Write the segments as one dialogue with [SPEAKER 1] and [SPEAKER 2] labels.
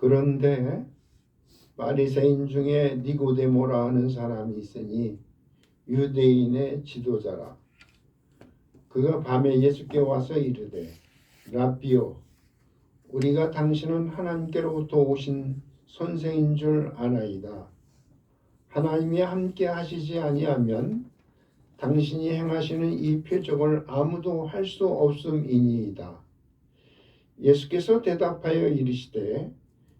[SPEAKER 1] 그런데 바리새인 중에 니고데모라 하는 사람이 있으니 유대인의 지도자라. 그가 밤에 예수께 와서 이르되 라비오 우리가 당신은 하나님께로부터 오신 선생인 줄 아나이다. 하나님이 함께 하시지 아니하면 당신이 행하시는 이 표적을 아무도 할 수 없음이니이다. 예수께서 대답하여 이르시되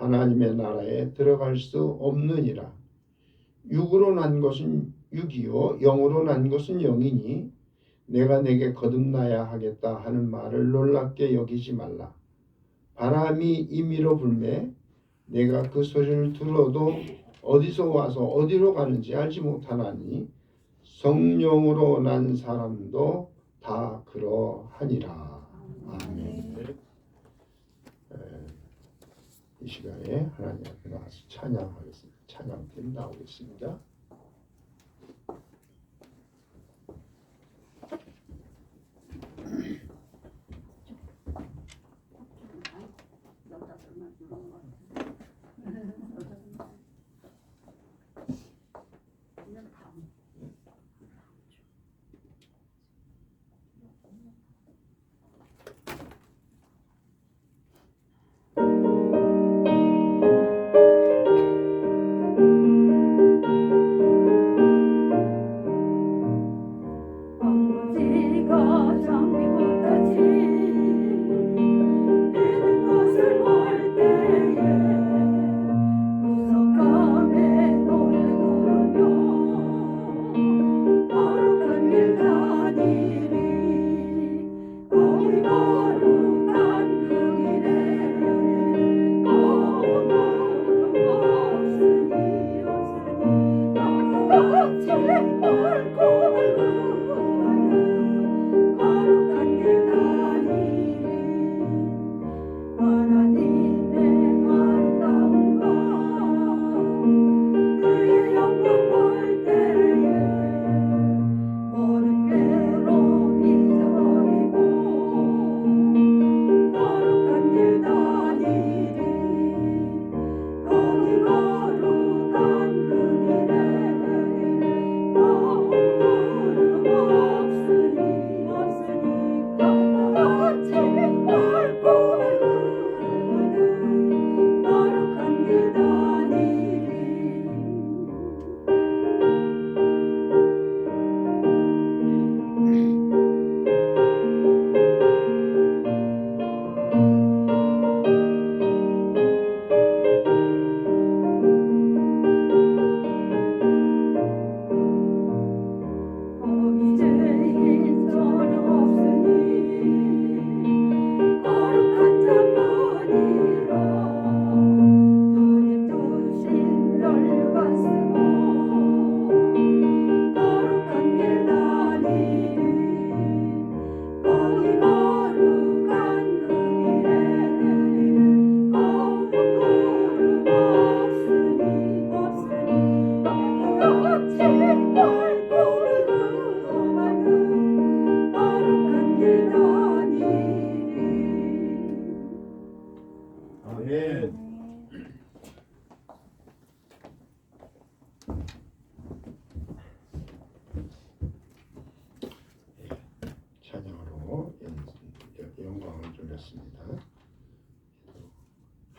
[SPEAKER 1] 하나님의 나라에 들어갈 수 없느니라. 육으로 난 것은 육이요 영으로 난 것은 영이니 내가 내게 거듭나야 하겠다 하는 말을 놀랍게 여기지 말라. 바람이 임의로 불매 내가 그 소리를 들어도 어디서 와서 어디로 가는지 알지 못하나니 성령으로 난 사람도 다 그러하니라. 아멘. 에, 이 시간에 하나님 앞에 나와서 찬양하겠습니다. 찬양팀 나오겠습니다.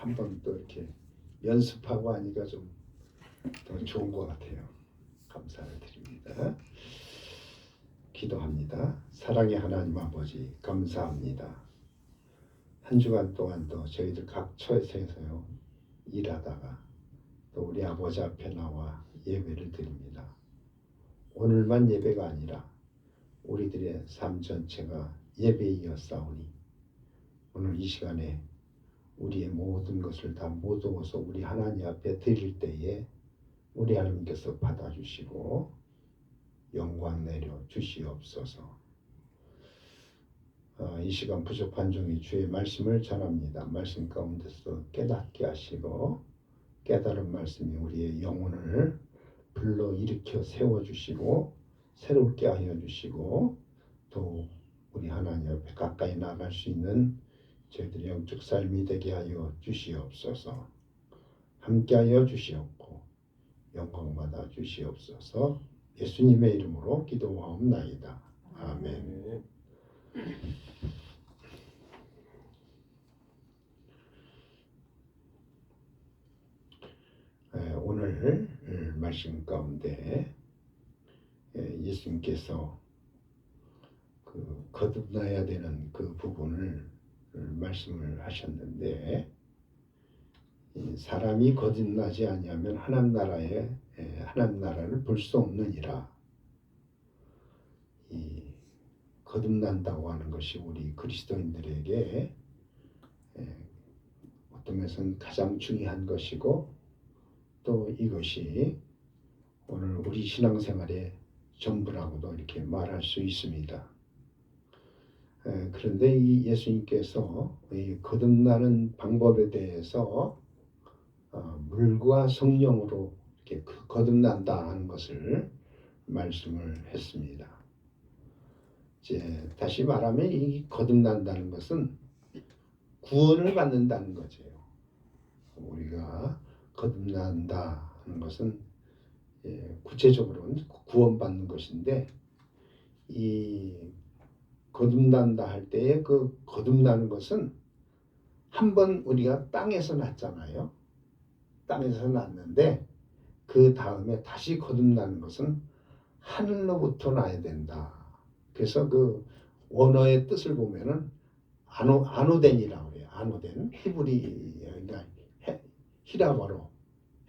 [SPEAKER 1] 한번 또 이렇게 연습하고 하니까 좀 더 좋은 것 같아요. 감사를 드립니다. 기도합니다. 사랑의 하나님 아버지 감사합니다. 한 주간 동안도 저희들 각 처에서요 일하다가 또 우리 아버지 앞에 나와 예배를 드립니다. 오늘만 예배가 아니라 우리들의 삶 전체가 예배이었사오니 오늘 이 시간에 우리의 모든 것을 다 모두어서 우리 하나님 앞에 드릴 때에 우리 하나님께서 받아주시고 영광 내려 주시옵소서. 어, 이 시간 부족한 중에 주의 말씀을 전합니다. 말씀 가운데서 깨닫게 하시고 깨달은 말씀이 우리의 영혼을 불러 일으켜 세워 주시고 새롭게 하여 주시고 또 우리 하나님 앞에 가까이 나갈 수 있는 저희들의 영적 삶이 되게 하여 주시옵소서. 함께하여 주시옵고 영광 받아 주시옵소서. 예수님의 이름으로 기도하옵나이다. 아멘. 에, 오늘 음, 말씀 가운데 에, 예수님께서 그 거듭나야 되는 그 부분을 음, 말씀을 하셨는데 이 사람이 거듭나지 아니하면 하나님 나라에 에, 하나님 나라를 볼 수 없느니라. 이 거듭난다고 하는 것이 우리 그리스도인들에게 에, 어떤 면에서는 가장 중요한 것이고 또 이것이 오늘 우리 신앙생활의 전부라고도 이렇게 말할 수 있습니다. 에, 그런데 이 예수님께서 이 거듭나는 방법에 대해서 어, 물과 성령으로 이렇게 그 거듭난다 하는 것을 말씀을 했습니다. 이제 다시 말하면 이 거듭난다는 것은 구원을 받는다는 거죠. 우리가 거듭난다 하는 것은 예, 구체적으로는 구원받는 것인데 이 거듭난다 할 때에 그 거듭나는 것은 한 번 우리가 땅에서 났잖아요. 땅에서 났는데 그 다음에 다시 거듭나는 것은 하늘로부터 나야 된다. 그래서 그 원어의 뜻을 보면은 아노 아노덴이라고 그래요. 아노덴 히브리 그러니까 해- 히라버로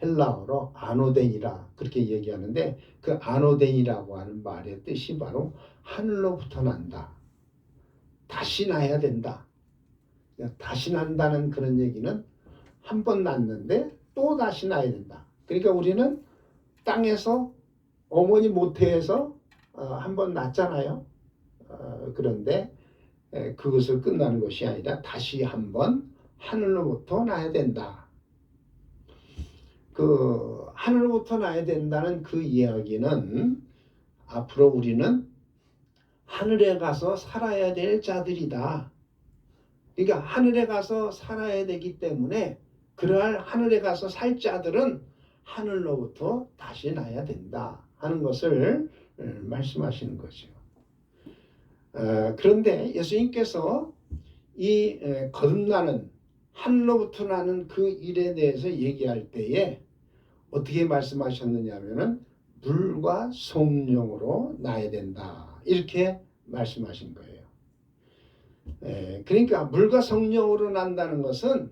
[SPEAKER 1] 헬라어로 아노덴이라 그렇게 얘기하는데 그 아노덴이라고 하는 말의 뜻이 바로 하늘로부터 난다. 다시 나야 된다. 다시 난다는 그런 얘기는 한 번 났는데 또 다시 나야 된다. 그러니까 우리는 땅에서 어머니 모태에서 어, 한번 났잖아요. 어, 그런데 에, 그것을 끝나는 것이 아니라 다시 한 번 하늘로부터 나야 된다. 그 하늘로부터 나야 된다는 그 이야기는 앞으로 우리는 하늘에 가서 살아야 될 자들이다. 그러니까 하늘에 가서 살아야 되기 때문에 그러할 하늘에 가서 살 자들은 하늘로부터 다시 나야 된다 하는 것을 음, 말씀하시는 거죠. 어, 그런데 예수님께서 이 에, 거듭나는 하늘로부터 나는 그 일에 대해서 얘기할 때에 어떻게 말씀하셨느냐면은 물과 성령으로 나야 된다 이렇게 말씀하신 거예요. 에, 그러니까 물과 성령으로 난다는 것은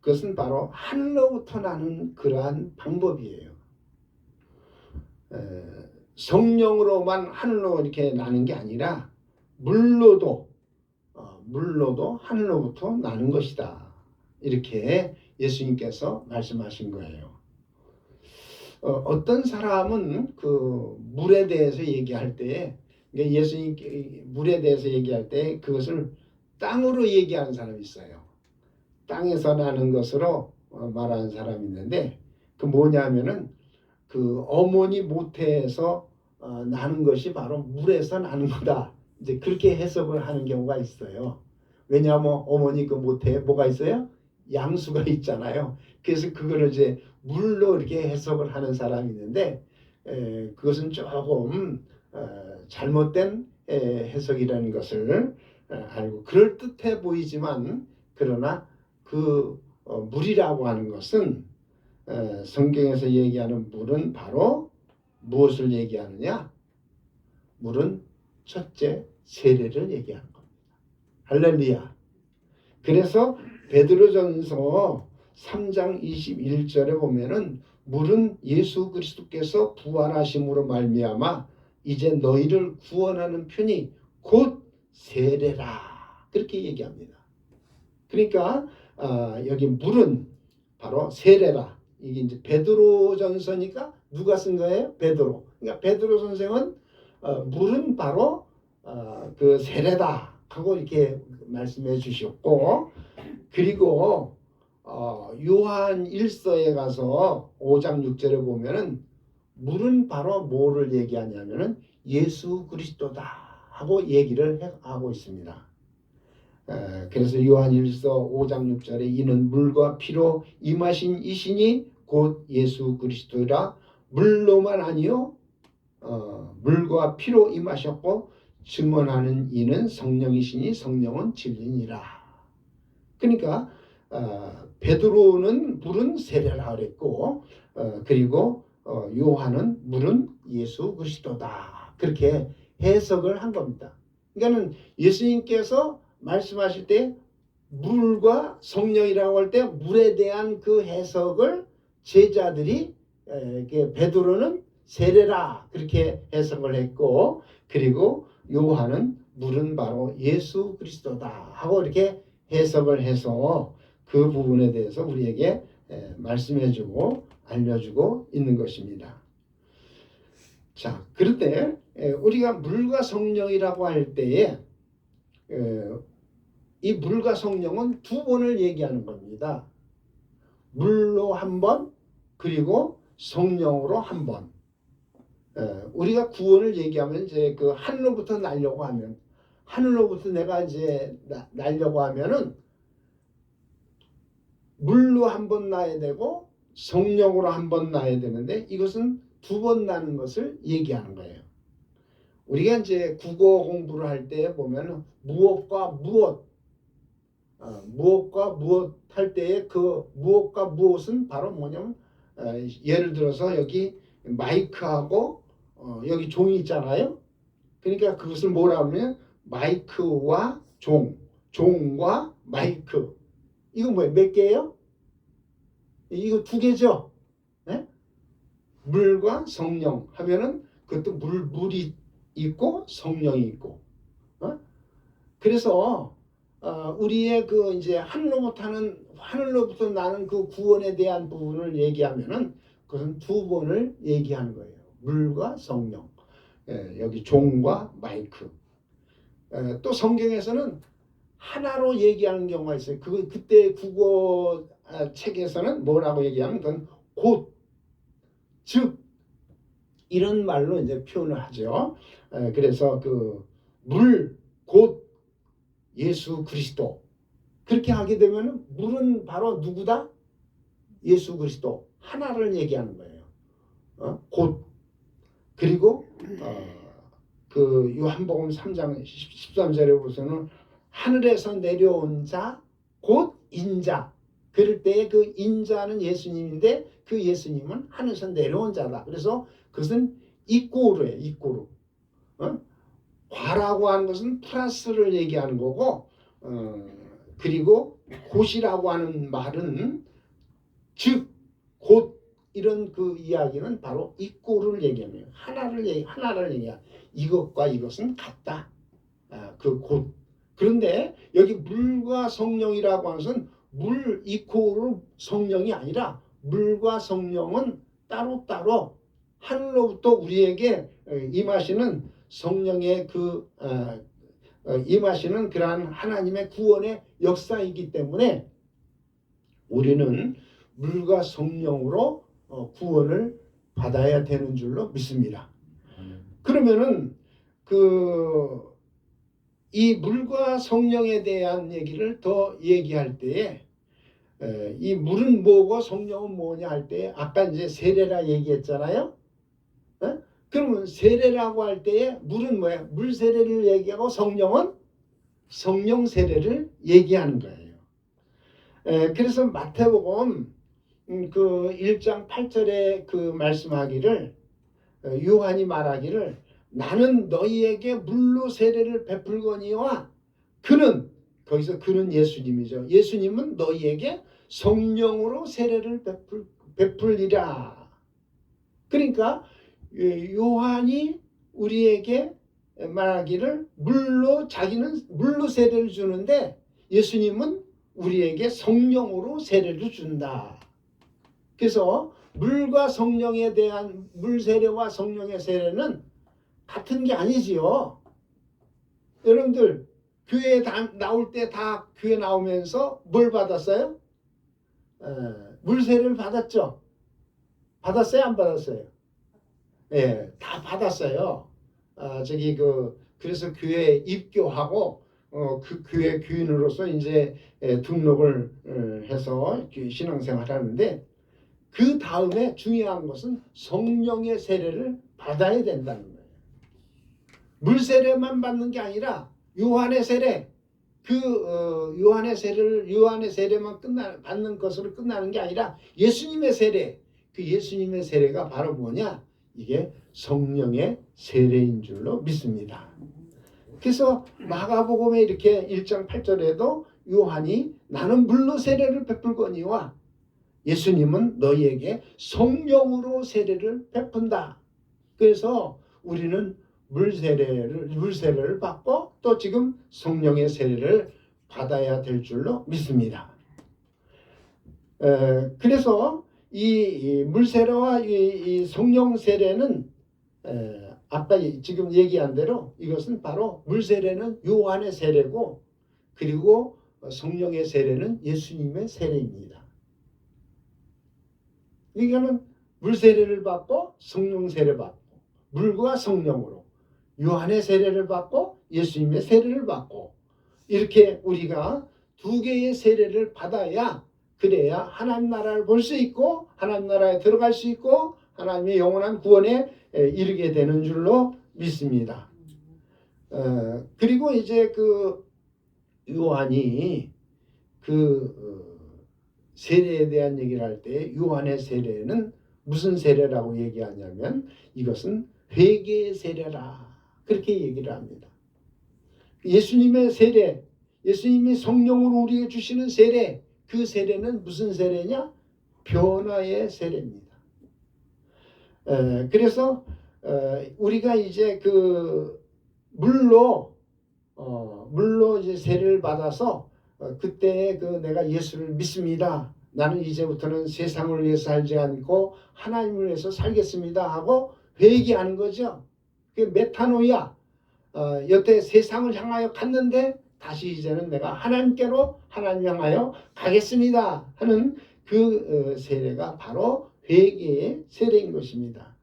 [SPEAKER 1] 그것은 바로 하늘로부터 나는 그러한 방법이에요. 에, 성령으로만 하늘로 이렇게 나는 게 아니라 물로도 어, 물로도 하늘로부터 나는 것이다. 이렇게 예수님께서 말씀하신 거예요. 어, 떤 사람은 그 물에 대해서 얘기할 때 그러니까 예수님 물에 대해서 얘기할 때 그것을 땅으로 얘기하는 사람이 있어요. 땅에서 나는 것으로 어, 말하는 사람이 있는데 그 뭐냐면은 그 어머니 모태에서 어, 나는 것이 바로 물에서 나는 거다. 이제 그렇게 해석을 하는 경우가 있어요. 왜냐하면 어머니 그 모태에 뭐가 있어요? 양수가 있잖아요. 그래서 그거를 이제 물로 이렇게 해석을 하는 사람이 있는데 에, 그것은 조금 어, 잘못된 에, 해석이라는 것을 어, 알고 그럴 듯해 보이지만 그러나 그 어, 물이라고 하는 것은 어, 성경에서 얘기하는 물은 바로 무엇을 얘기하느냐? 물은 첫째 세례를 얘기하는 겁니다. 할렐루야. 그래서 베드로전서 3장 21절에 보면은 물은 예수 그리스도께서 부활하심으로 말미암아 이제 너희를 구원하는 편이 곧 세례라 그렇게 얘기합니다. 그러니까 아, 여기 물은 바로 세례라. 이게 이제 베드로 전서니까 누가 쓴 거예요? 베드로. 그러니까 베드로 선생은 어, 물은 바로 어, 그 세례다 하고 이렇게 말씀해 주셨고 그리고 어, 요한 1서에 가서 5장 6절에 보면은 물은 바로 뭐를 얘기하냐면은 예수 그리스도다 하고 얘기를 해- 하고 있습니다. 에, 그래서 요한 1서 5장 6절에 이는 물과 피로 임하신 이신이 곧 예수 그리스도라 물로만 아니요 어, 물과 피로 임하셨고 증언하는 이는 성령이시니 성령은 진리니라. 그러니까 어, 베드로는 물은 세례라 그랬고 어, 그리고 어, 요한은 물은 예수 그리스도다 그렇게 해석을 한 겁니다. 그러니까는 예수님께서 말씀하실 때 물과 성령이라고 할 때 물에 대한 그 해석을 제자들이 에, 이렇게 베드로는 세례라 그렇게 해석을 했고 그리고 요한은 물은 바로 예수 그리스도다 하고 이렇게 해석을 해서 그 부분에 대해서 우리에게 에, 말씀해주고 알려주고 있는 것입니다. 자, 그런데 에, 우리가 물과 성령이라고 할 때에 에, 이 물과 성령은 두 번을 얘기하는 겁니다. 물로 한 번, 그리고 성령으로 한 번. 에, 우리가 구원을 얘기하면 이제 그 하늘로부터 날려고 하면 하늘로부터 내가 이제 나- 날려고 하면은 물로 한 번 나야 되고 성령으로 한 번 나야 되는데 이것은 두 번 나는 것을 얘기하는 거예요. 우리가 이제 국어 공부를 할 때 보면 무엇과 무엇, 어, 무엇과 무엇 할 때에 그 무엇과 무엇은 바로 뭐냐면 어, 예를 들어서 여기 마이크하고 어, 여기 종이 있잖아요. 그러니까 그것을 뭐라 하면 마이크와 종, 종과 마이크. 이거 뭐예요? 몇 개예요? 이거 두 개죠. 네? 물과 성령 하면은 그것도 물 물이 있고 성령이 있고. 어? 그래서 어, 우리의 그 이제 하늘로부터 는 하늘로부터 나는 그 구원에 대한 부분을 얘기하면은 그것은 두 번을 얘기하는 거예요. 물과 성령. 예, 여기 종과 마이크. 예, 또 성경에서는 하나로 얘기하는 경우가 있어요. 그 그때 국어 아, 책에서는 뭐라고 얘기하면 그건 곧, 즉 이런 말로 이제 표현을 하죠. 에, 그래서 그 물, 곧 예수 그리스도 그렇게 하게 되면 물은 바로 누구다? 예수 그리스도 하나를 얘기하는 거예요. 어? 곧 그리고 어, 그 요한복음 3장 13절에 보서는 하늘에서 내려온 자 곧 인자 그럴 때에 그 인자는 예수님인데 그 예수님은 하늘에서 내려온 자다. 그래서 그것은 이꼬르예요. 이꼬르. 어? 과라고 하는 것은 플러스를 얘기하는 거고 어, 그리고 곧이라고 하는 말은 즉 곧 이런 그 이야기는 바로 이꼬를 얘기하는 거예요. 하나를 얘기 하나를 얘기하. 이것과 이것은 같다. 아, 그 곧. 그런데 여기 물과 성령이라고 하는 것은 물 이코로 성령이 아니라 물과 성령은 따로따로 하늘로부터 우리에게 어, 임하시는 성령의 그 어, 어, 임하시는 그러한 하나님의 구원의 역사이기 때문에 우리는 물과 성령으로 어, 구원을 받아야 되는 줄로 믿습니다. 그러면은 그 이 물과 성령에 대한 얘기를 더 얘기할 때에 에, 이 물은 뭐고 성령은 뭐냐 할 때 아까 이제 세례라 얘기했잖아요. 에? 그러면 세례라고 할 때에 물은 뭐야? 물 세례를 얘기하고 성령은 성령 세례를 얘기하는 거예요. 에, 그래서 마태복음 음, 그 1장 8절에 그 말씀하기를 어, 요한이 말하기를 나는 너희에게 물로 세례를 베풀거니와 그는 거기서 그는 예수님이죠. 예수님은 너희에게 성령으로 세례를 베풀, 베풀리라. 그러니까 예, 요한이 우리에게 말하기를 물로 자기는 물로 세례를 주는데 예수님은 우리에게 성령으로 세례를 준다. 그래서 물과 성령에 대한 물 세례와 성령의 세례는 같은 게 아니지요. 여러분들 교회에 다, 나올 때 다 교회 나오면서 뭘 받았어요? 에, 물 세례를 받았죠. 받았어요, 안 받았어요? 예, 다 받았어요. 아, 저기 그 그래서 교회에 입교하고 어, 그 교회 교인으로서 이제 예, 등록을 어, 해서 그 신앙생활 하는데 그 다음에 중요한 것은 성령의 세례를 받아야 된다는 거예요. 물 세례만 받는 게 아니라 요한의 세례 그 어, 요한의 세례를 요한의 세례만 끝나 받는 것으로 끝나는 게 아니라 예수님의 세례 그 예수님의 세례가 바로 뭐냐 이게 성령의 세례인 줄로 믿습니다. 그래서 마가복음에 이렇게 1장 8절에도 요한이 나는 물로 세례를 베풀거니와 예수님은 너희에게 성령으로 세례를 베푼다. 그래서 우리는 물 세례를 물 세례를 받고 또 지금 성령의 세례를 받아야 될 줄로 믿습니다. 에, 그래서 이 물 세례와 이, 이 성령 세례는 에, 아까 이- 지금 얘기한 대로 이것은 바로 물 세례는 요한의 세례고 그리고 성령의 세례는 예수님의 세례입니다. 이거는 물 세례를 받고 성령 세례 받고 물과 성령으로 요한의 세례를 받고 예수님의 세례를 받고 이렇게 우리가 두 개의 세례를 받아야 그래야 하나님 나라를 볼 수 있고 하나님 나라에 들어갈 수 있고 하나님의 영원한 구원에 에, 이르게 되는 줄로 믿습니다. 어, 그리고 이제 그 요한이 그 어, 세례에 대한 얘기를 할 때 요한의 세례는 무슨 세례라고 얘기하냐면 이것은 회개의 세례라 그렇게 얘기를 합니다. 예수님의 세례, 예수님이 성령으로 우리에게 주시는 세례, 그 세례는 무슨 세례냐? 변화의 세례입니다. 에, 그래서 어, 우리가 이제 그 물로 어, 물로 이제 세례를 받아서 어, 그때 그 내가 예수를 믿습니다. 나는 이제부터는 세상을 위해서 살지 않고 하나님을 위해서 살겠습니다 하고 회개하는 거죠. 그 메타노야. 어, 여태 세상을 향하여 갔는데 다시 이제는 내가 하나님께로 하나님 향하여 가겠습니다 하는 그 어, 세례가 바로 회개의 세례인 것입니다.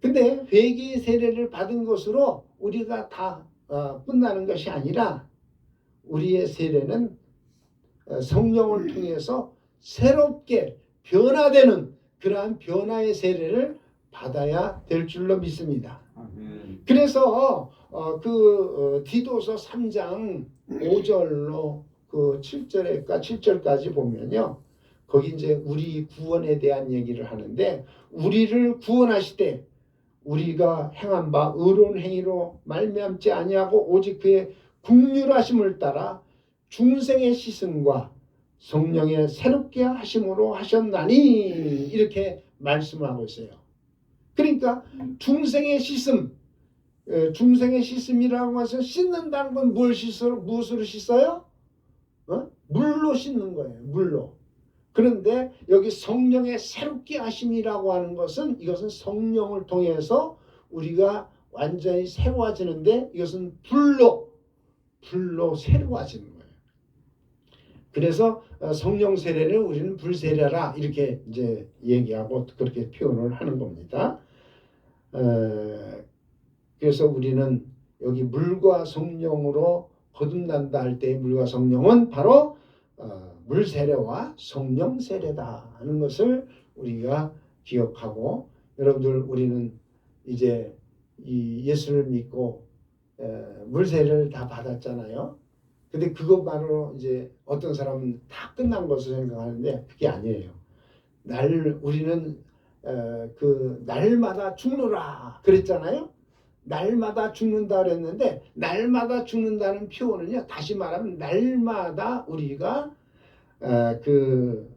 [SPEAKER 1] 근데 회개의 세례를 받은 것으로 우리가 다 어, 끝나는 것이 아니라 우리의 세례는 어, 성령을 통해서 새롭게 변화되는 그러한 변화의 세례를 받아야 될 줄로 믿습니다.
[SPEAKER 2] 아멘.
[SPEAKER 1] 그래서 어, 그 어, 디도서 3장 5절로 그 7절에까 7절까지 보면요. 거기 이제 우리 구원에 대한 얘기를 하는데 우리를 구원하시되 우리가 행한 바 의로운 행위로 말미암지 아니하고 오직 그의 국률하심을 따라 중생의 시승과 성령의 새롭게 하심으로 하셨나니 이렇게 말씀을 하고 있어요. 그러니까 중생의 씻음, 에, 중생의 씻음이라고 해서 씻는다는 건 뭘 씻어, 무엇으로 씻어요? 어? 물로 씻는 거예요. 물로. 그런데 여기 성령의 새롭게 하심이라고 하는 것은 이것은 성령을 통해서 우리가 완전히 새로워지는데 이것은 불로 불로 새로워지는 거예요. 그래서 어, 성령 세례를 우리는 불 세례라 이렇게 이제 얘기하고 그렇게 표현을 하는 겁니다. 어, 그래서 우리는 여기 물과 성령으로 거듭난다 할때 물과 성령은 바로 어, 물 세례와 성령 세례다 하는 것을 우리가 기억하고 여러분들 우리는 이제 이 예수를 믿고 에, 물 세례를 다 받았잖아요. 근데 그것만으로 이제 어떤 사람은 다 끝난 것으로 생각하는데 그게 아니에요. 날 우리는 에, 그 날마다 죽노라 그랬잖아요. 날마다 죽는다 그랬는데 날마다 죽는다는 표현은요. 다시 말하면 날마다 우리가 에, 그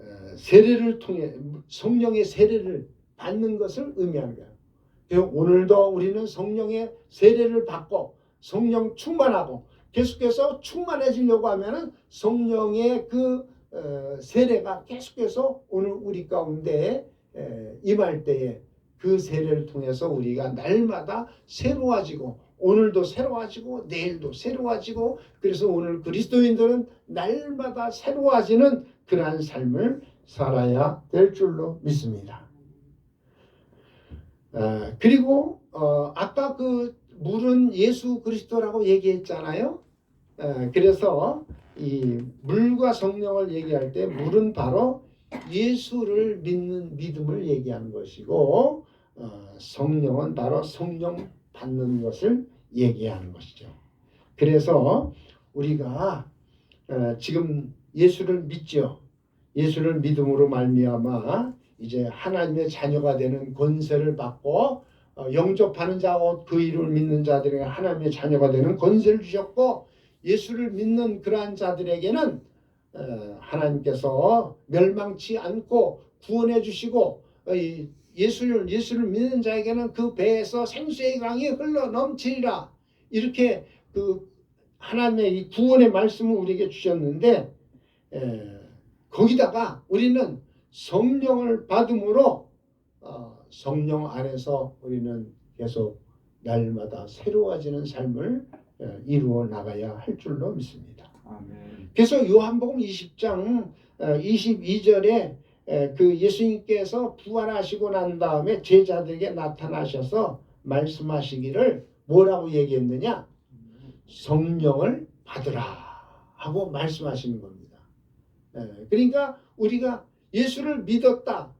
[SPEAKER 1] 에, 세례를 통해 성령의 세례를 받는 것을 의미하는 거예요. 그래서 오늘도 우리는 성령의 세례를 받고 성령 충만하고 계속해서 충만해지려고 하면은 성령의 그 어, 세례가 계속해서 오늘 우리 가운데 에, 임할 때에 그 세례를 통해서 우리가 날마다 새로워지고 오늘도 새로워지고 내일도 새로워지고 그래서 오늘 그리스도인들은 날마다 새로워지는 그러한 삶을 살아야 될 줄로 믿습니다. 어, 그리고 어, 아까 그 물은 예수 그리스도라고 얘기했잖아요. 어, 그래서 이 물과 성령을 얘기할 때 물은 바로 예수를 믿는 믿음을 얘기하는 것이고 어, 성령은 바로 성령 받는 것을 얘기하는 것이죠. 그래서 우리가 어, 지금 예수를 믿죠. 예수를 믿음으로 말미암아 이제 하나님의 자녀가 되는 권세를 받고 어, 영접하는 자와 그 이름을 믿는 자들에게 하나님의 자녀가 되는 권세를 주셨고 예수를 믿는 그러한 자들에게는 어, 하나님께서 멸망치 않고 구원해 주시고 어, 이 예수를 예수를 믿는 자에게는 그 배에서 생수의 강이 흘러 넘치리라. 이렇게 그 하나님의 이 구원의 말씀을 우리에게 주셨는데 에, 거기다가 우리는 성령을 받음으로 어, 성령 안에서 우리는 계속 날마다 새로워지는 삶을 어, 이루어 나가야 할 줄로 믿습니다.
[SPEAKER 2] 아멘.
[SPEAKER 1] 그래서 요한복음 20장 22절에 그 예수님께서 부활하시고 난 다음에 제자들에게 나타나셔서 말씀하시기를 뭐라고 얘기했느냐? 성령을 받으라 하고 말씀하시는 겁니다. 예, 그러니까 우리가 예수를 믿었다.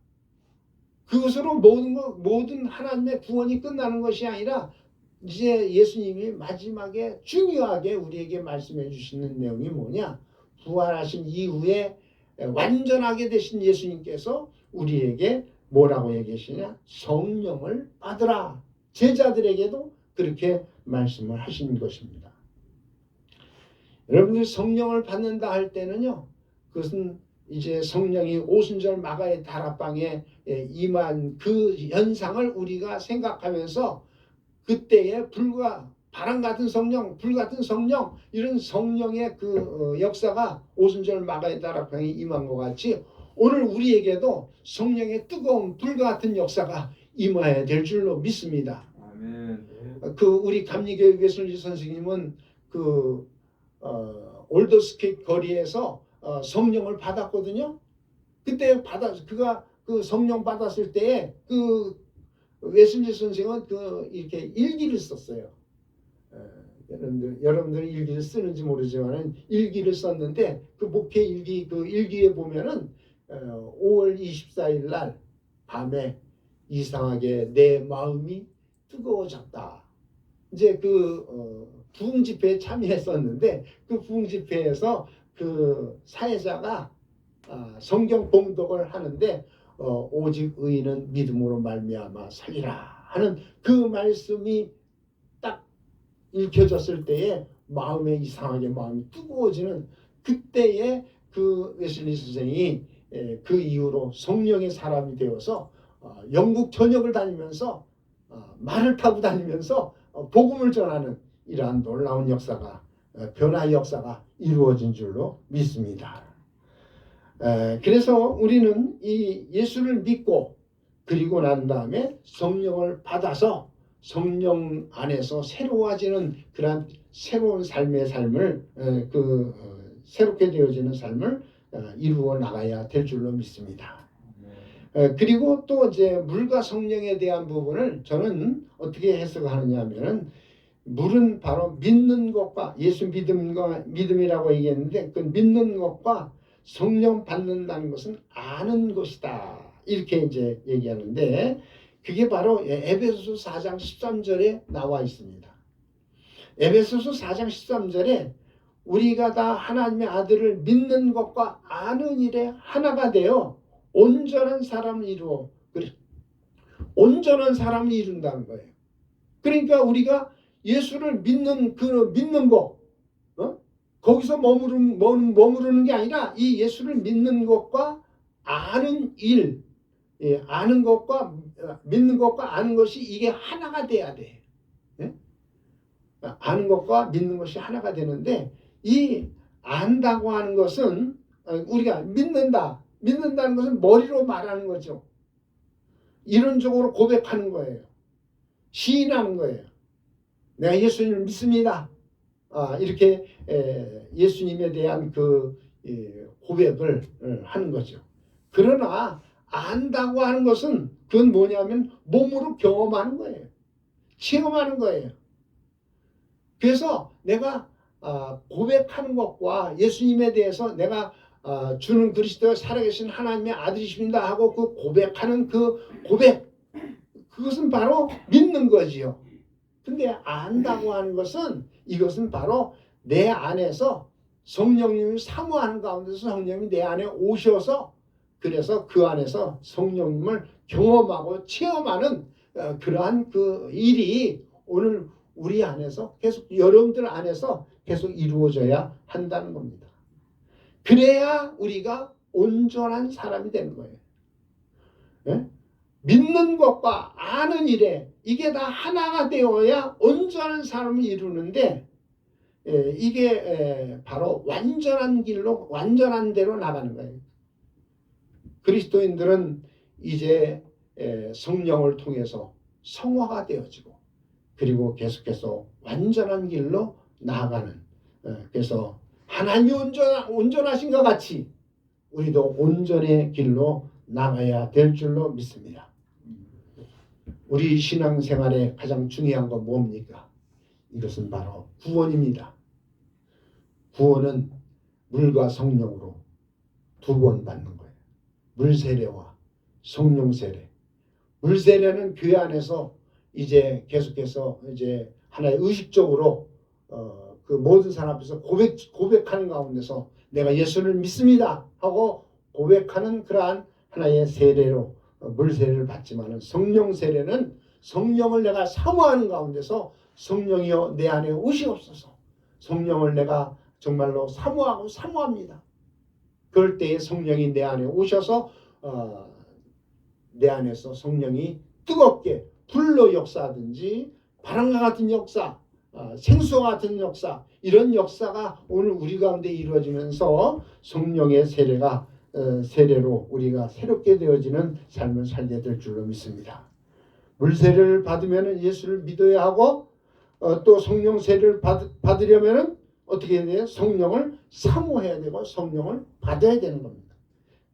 [SPEAKER 1] 그것으로 모든 것, 모든 하나님의 구원이 끝나는 것이 아니라 이제 예수님이 마지막에 중요하게 우리에게 말씀해 주시는 내용이 뭐냐? 부활하신 이후에 완전하게 되신 예수님께서 우리에게 뭐라고 얘기하시냐? 성령을 받으라. 제자들에게도 그렇게 말씀을 하신 것입니다. 여러분들 성령을 받는다 할 때는요. 그것은 이제 성령이 오순절 마가의 다락방에 임한 그 현상을 우리가 생각하면서 그때에 불과 바람 같은 성령, 불 같은 성령 이런 성령의 그 어, 역사가 오순절 마가의 다락방에 임한 것 같이 오늘 우리에게도 성령의 뜨거운 불 같은 역사가 임해야 될 줄로 믿습니다.
[SPEAKER 2] 아멘.
[SPEAKER 1] 그 우리 감리교회 외순리 선생님은 그 어, 올더스케이트 거리에서 어, 성령을 받았거든요. 그때 받아 그가 그 성령 받았을 때에 그 외순리 선생은 그 이렇게 일기를 썼어요. 어, 여러분들 여러분들 일기를 쓰는지 모르지만은 일기를 썼는데 그 목회 일기 그 일기에 보면은 어, 5월 24일 날 밤에 이상하게 내 마음이 뜨거워졌다. 이제 그 어, 부흥 집회에 참여했었는데 그 부흥 집회에서 그 사회자가 아, 성경 봉독을 하는데 어, 오직 의인은 믿음으로 말미암아 살리라 하는 그 말씀이 딱 읽혀졌을 때에 마음에 이상하게 마음이 뜨거워지는 그때에 그 웨슬리 선생이 에, 그 이후로 성령의 사람이 되어서 어, 영국 전역을 다니면서 어, 말을 타고 다니면서 어, 복음을 전하는 이러한 놀라운 역사가 어, 변화의 역사가 이루어진 줄로 믿습니다. 에, 그래서 우리는 이 예수를 믿고 그리고 난 다음에 성령을 받아서 성령 안에서 새로워지는 그러한 새로운 삶의 삶을 에, 그 어, 새롭게 되어지는 삶을 어, 이루어 나가야 될 줄로 믿습니다. 에, 그리고 또 이제 물과 성령에 대한 부분을 저는 어떻게 해석하느냐 하면은 물은 바로 믿는 것과 예수 믿음과 믿음이라고 얘기했는데 그 믿는 것과 성령 받는다는 것은 아는 것이다. 이렇게 이제 얘기하는데 그게 바로 에베소서 4장 13절에 나와 있습니다. 에베소서 4장 13절에 우리가 다 하나님의 아들을 믿는 것과 아는 일에 하나가 되어 온전한 사람을 이루어 온전한 사람을 이룬다는 거예요. 그러니까 우리가 예수를 믿는 그 믿는 거 어? 거기서 머무르는 머무르는 게 아니라 이 예수를 믿는 것과 아는 일, 예, 아는 것과 어, 믿는 것과 아는 것이 이게 하나가 돼야 돼. 예? 아는 것과 믿는 것이 하나가 되는데 이 안다고 하는 것은 어, 우리가 믿는다 믿는다는 것은 머리로 말하는 거죠. 이론적으로 고백하는 거예요. 시인하는 거예요. 내가 예수님을 믿습니다. 아, 이렇게 에, 예수님에 대한 그 예, 고백을 어, 하는 거죠. 그러나 안다고 하는 것은 그건 뭐냐면 몸으로 경험하는 거예요. 체험하는 거예요. 그래서 내가 아, 고백하는 것과 예수님에 대해서 내가 아, 주는 그리스도의 살아계신 하나님의 아들이십니다 하고 그 고백하는 그 고백 그것은 바로 믿는 거지요. 근데 안다고 하는 것은 이것은 바로 내 안에서 성령님을 사모하는 가운데서 성령님이 내 안에 오셔서 그래서 그 안에서 성령님을 경험하고 체험하는 어, 그러한 그 일이 오늘 우리 안에서 계속 여러분들 안에서 계속 이루어져야 한다는 겁니다. 그래야 우리가 온전한 사람이 되는 거예요. 예? 믿는 것과 아는 일에 이게 다 하나가 되어야 온전한 사람을 이루는데 예, 이게 에, 바로 완전한 길로 완전한 대로 나가는 거예요. 그리스도인들은 이제 에, 성령을 통해서 성화가 되어지고 그리고 계속해서 완전한 길로 나아가는 어, 그래서 하나님이 온전, 온전하신 것 같이 우리도 온전의 길로 나가야 될 줄로 믿습니다. 우리 신앙생활에 가장 중요한 건 뭡니까? 이것은 바로 구원입니다. 구원은 물과 성령으로 두 번 받는 거예요. 물 세례와 성령 세례. 물 세례는 교회 안에서 이제 계속해서 이제 하나의 의식적으로 어, 그 모든 사람 앞에서 고백 고백하는 가운데서 내가 예수를 믿습니다 하고 고백하는 그러한 하나의 세례로 어, 물 세례를 받지만은 성령 세례는 성령을 내가 사모하는 가운데서 성령이여 내 안에 오시옵소서. 성령을 내가 정말로 사모하고 사모합니다. 그럴 때에 성령이 내 안에 오셔서 어, 내 안에서 성령이 뜨겁게 불로 역사하든지 바람과 같은 역사, 어, 생수와 같은 역사 이런 역사가 오늘 우리 가운데 이루어지면서 성령의 세례가 어, 세례로 우리가 새롭게 되어지는 삶을 살게 될 줄로 믿습니다. 물 세례를 받으면 예수를 믿어야 하고 어, 또 성령 세례를 받, 받으려면은 어떻게 해야 돼요? 성령을 사모해야 되고 성령을 받아야 되는 겁니다.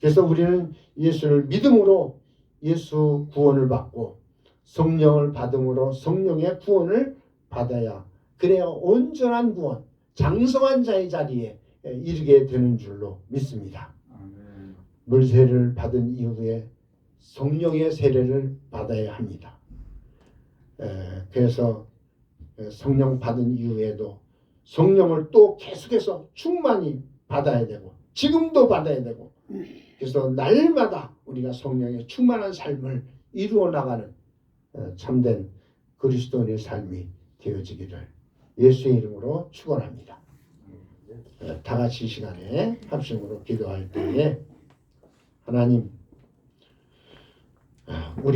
[SPEAKER 1] 그래서 우리는 예수를 믿음으로 예수 구원을 받고 성령을 받음으로 성령의 구원을 받아야 그래야 온전한 구원, 장성한 자의 자리에 이르게 되는 줄로 믿습니다. 물세를 받은 이후에 성령의 세례를 받아야 합니다. 에, 그래서 성령 받은 이후에도 성령을 또 계속해서 충만히 받아야 되고 지금도 받아야 되고 그래서 날마다 우리가 성령의 충만한 삶을 이루어 나가는 어, 참된 그리스도인의 삶이 되어지기를 예수의 이름으로 축원합니다. 어, 다 같이 이 시간에 합심으로 기도할 때에 하나님